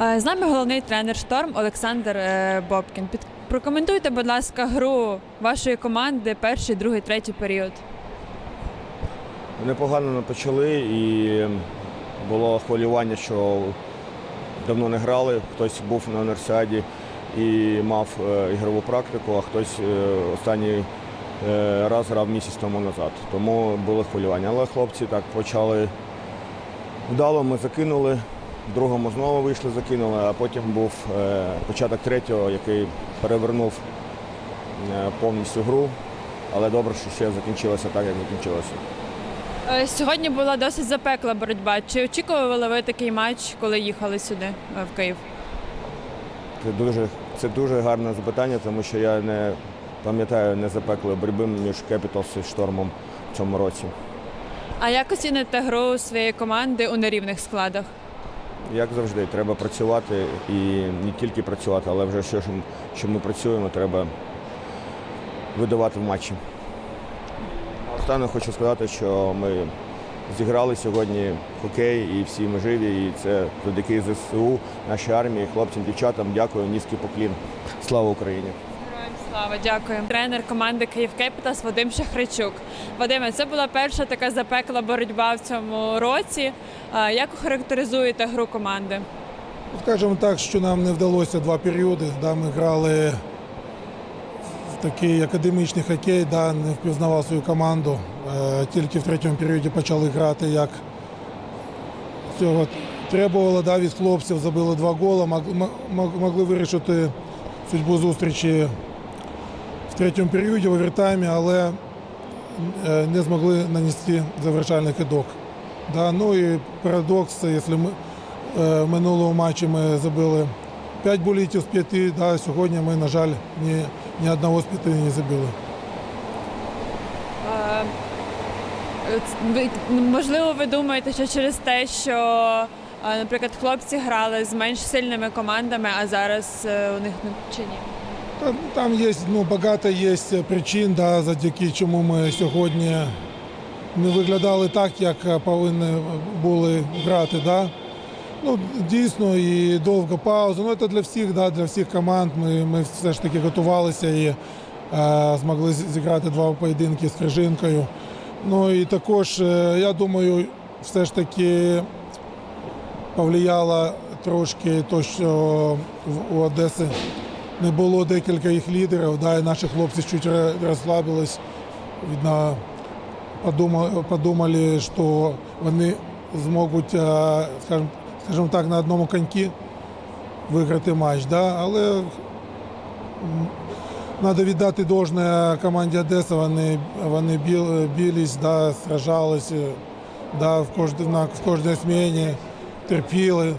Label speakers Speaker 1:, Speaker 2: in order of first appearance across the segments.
Speaker 1: Е, З нами головний тренер шторм Олександр е, Бобкін. Прокоментуйте, будь ласка, гру вашої команди перший, другий, третій період.
Speaker 2: Непогано не почали і було хвилювання, що давно не грали. Хтось був на універсіаді і мав е, ігрову практику, а хтось останній раз грав місяць тому назад. Тому було хвилювання. Але хлопці так почали вдало, ми закинули. Другому знову вийшли, закинули, а потім був е, початок третього, який перевернув е, повністю гру. Але добре, що ще закінчилося так, як закінчилося.
Speaker 1: Е, Сьогодні була досить запекла боротьба. Чи очікували ви такий матч, коли їхали сюди в Київ?
Speaker 2: Це дуже, це дуже гарне запитання, тому що я не пам'ятаю незапеклої боротьби між Capitals і штормом в цьому році.
Speaker 1: А як оціните гру своєї команди у нерівних складах?
Speaker 2: Як завжди, треба працювати і не тільки працювати, але вже що, що ми працюємо, треба видавати в матчі. Останнє хочу сказати, що ми зіграли сьогодні хокей і всі ми живі, і це завдяки ЗСУ, нашій армії, хлопцям, дівчатам. Дякую, низький поклін. Слава Україні!
Speaker 1: Слава, дякую. Тренер команди Київ Кепітас Вадим Шахричук. Вадиме, це була перша така запекла боротьба в цьому році. Як охарактеризуєте гру команди?
Speaker 3: Скажімо так, що нам не вдалося два періоди. Да, ми грали в такий академічний хокей, да, не впізнавав свою команду. Е, Тільки в третьому періоді почали грати, як цього требувало да, від хлопців, забили два мог- могли вирішити судьбу зустрічі в третьому періоді в овертаймі, але е, не змогли нанести завершальний кидок. Да, ну і парадокс, якщо ми Е, В минулому матчі ми забили 5 булітів з 5, да, сьогодні ми, на жаль, ні, ні одного з 5 не забили.
Speaker 1: Е, Можливо, ви думаєте, що через те, що, е, наприклад, хлопці грали з менш сильними командами, а зараз е, у них ну, чи ні?
Speaker 3: Там, там є ну, багато є причин, да, завдяки чому ми сьогодні не виглядали так, як повинні були грати. Да. Ну, дійсно, і довга пауза. Ну, це для всіх, да, для всіх команд. Ми, ми все ж таки готувалися і е, змогли зіграти два поєдинки з Крижинкою. Ну і також, е, я думаю, все ж таки повлияло трошки те, що у Одеси не було декілька їх лідерів, да, і наші хлопці чуть розслабились. Видно, подумали, подумали, що вони зможуть, е, скажімо, скажімо так, на одному коньки виграти матч. Да? Але треба віддати должне команді Одеси, вони, вони біл, білись, да, сражались, е, да, в, кожній, в кожній зміні, терпіли.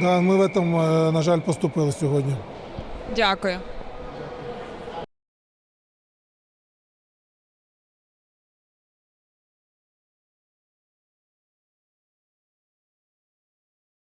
Speaker 3: Да, ми в цьому, е, на жаль, поступили сьогодні.
Speaker 1: Дякую.